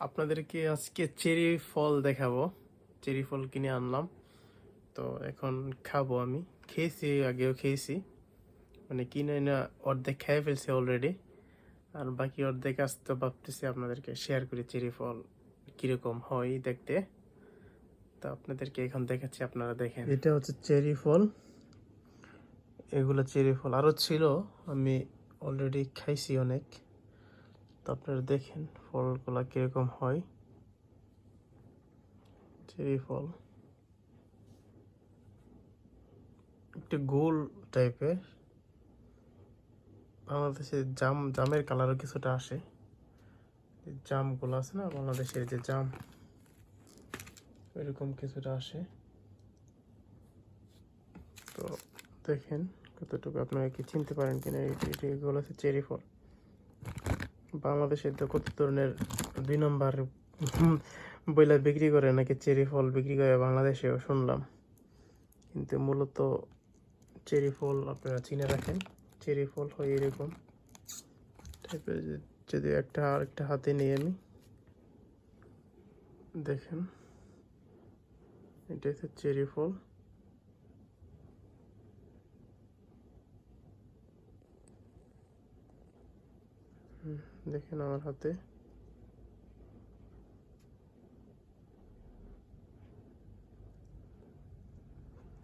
আপনাদেরকে আজকে চেরি ফল দেখাবো। চেরি ফল কিনে আনলাম। তো এখন খাব আমি। খেয়েছি, আগেও খেয়েছি। মানে কিনে না অর্ধেক খেয়ে ফেলছি অলরেডি আর বাকি অর্ধেক আসতে ভাবতেছি আপনাদেরকে শেয়ার করি চেরি ফল কীরকম হয় দেখতে। তো আপনাদেরকে এখন দেখাচ্ছি, আপনারা দেখেন। এটা হচ্ছে চেরি ফল। এগুলো চেরি ফল। আরও ছিল, আমি অলরেডি খাইছি অনেক। তো আপনারা দেখেন ফলগুলা কীরকম হয়। চেরি ফল। একটু গোল টাইপের। বাংলাদেশে জাম, জামের কালারও কিছুটা আসে। জামগুলো আছে না, বাংলাদেশের যে জাম এরকম কিছুটা আসে। তো দেখেন কতটুকু আপনারা কি চিনতে পারেন কিনা এটি- এগুলো হচ্ছে চেরি ফল। বাংলাদেশে তো কত ধরনের দুই নম্বর বইলা বিক্রি করে নাকি চেরি ফল বিক্রি করে বাংলাদেশেও শুনলাম। কিন্তু মূলত চেরি ফল আপনারা চিনে রাখেন, চেরি ফল হয় এরকম। টাইপের যদি একটা আরেকটা হাতে নিই আমি, দেখেন এটা হচ্ছে চেরি ফল। দেখেন আমার হাতে।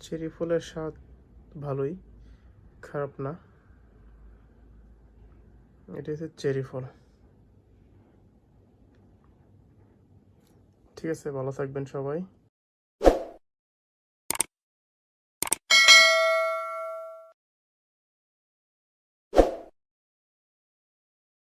চেরি ফলের স্বাদ ভালোই, খারাপ না। এটা হচ্ছে চেরি ফল। ঠিক আছে, ভালো থাকবেন সবাই।